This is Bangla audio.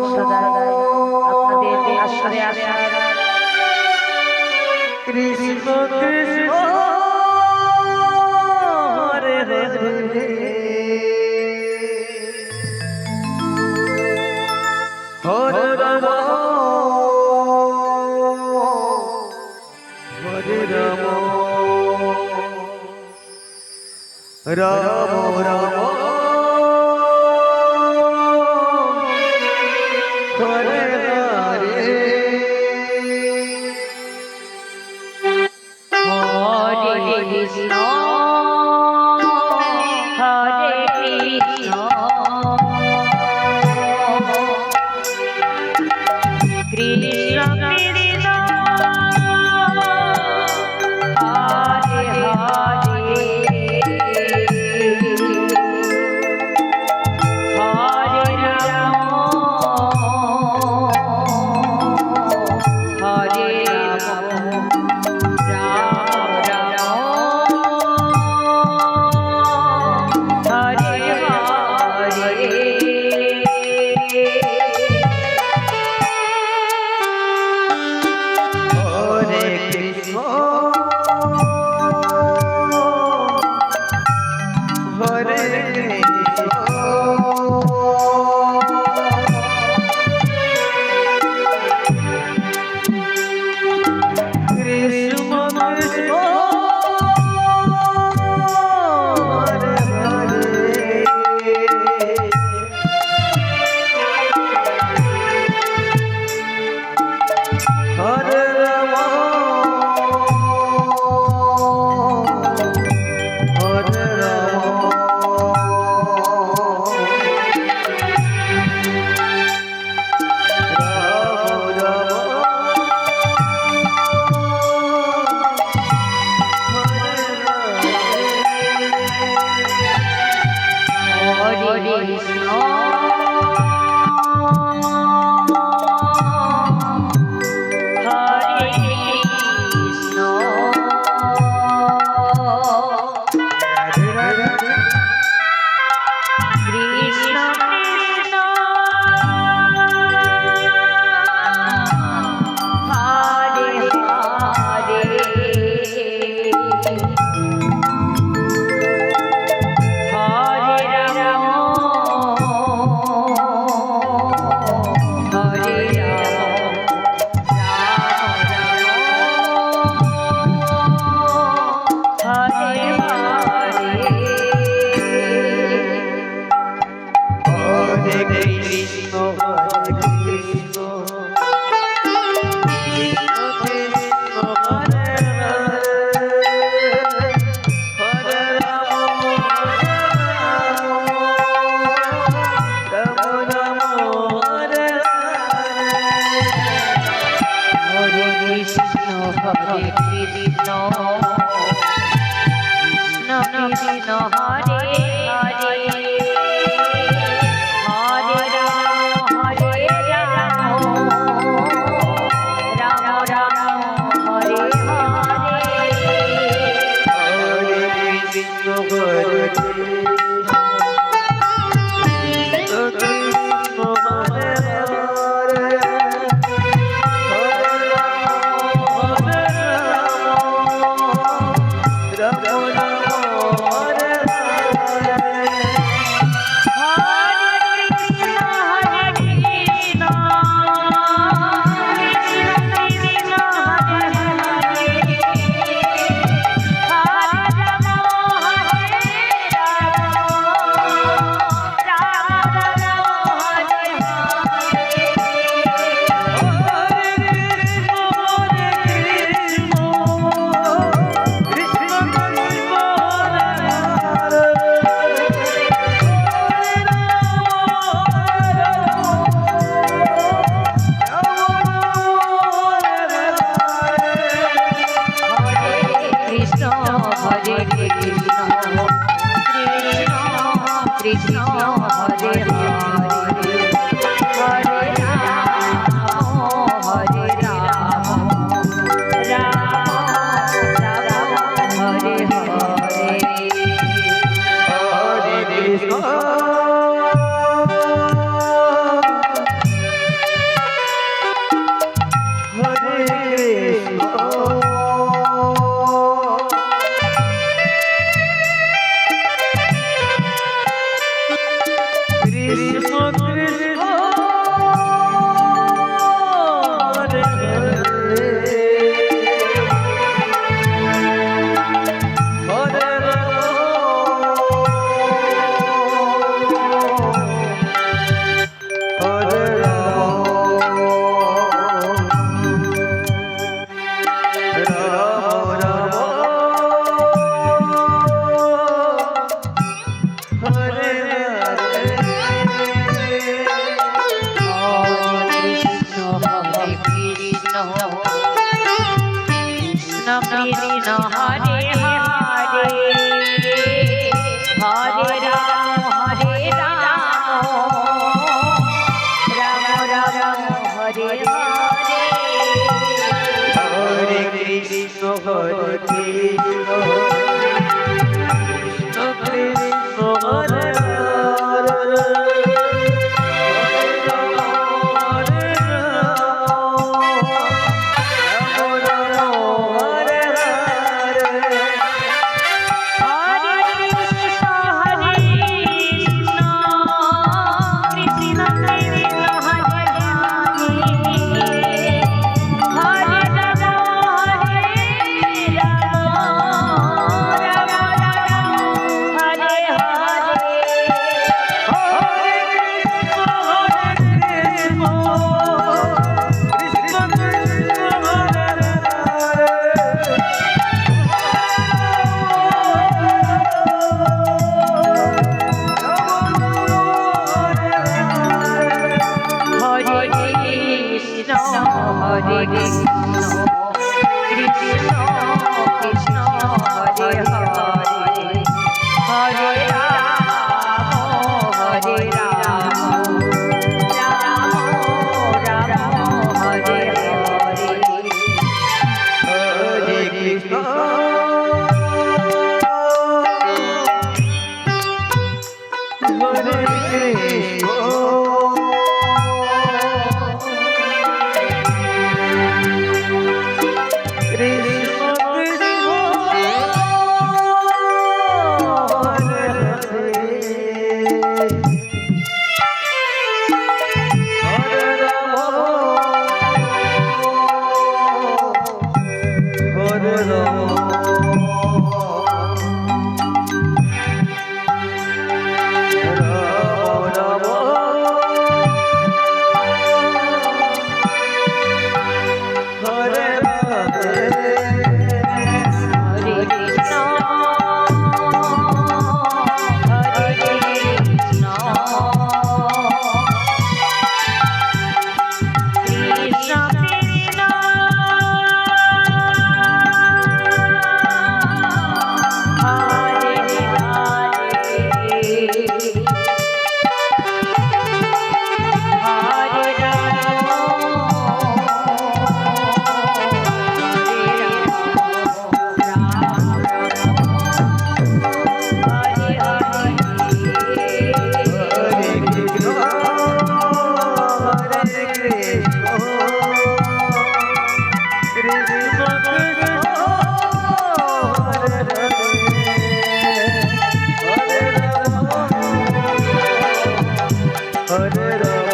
শব্দ দ্বারা আপনাদের আশ্রয় আশ্রয় কৃষ্ণ কৃষ্ণ রে রে হরে রাম হরে রাম রাম রাম হরে হরে কৃষ্ণ হরে কৃষ্ণ হরে হরে হরে हरे हरे করে Hare Rama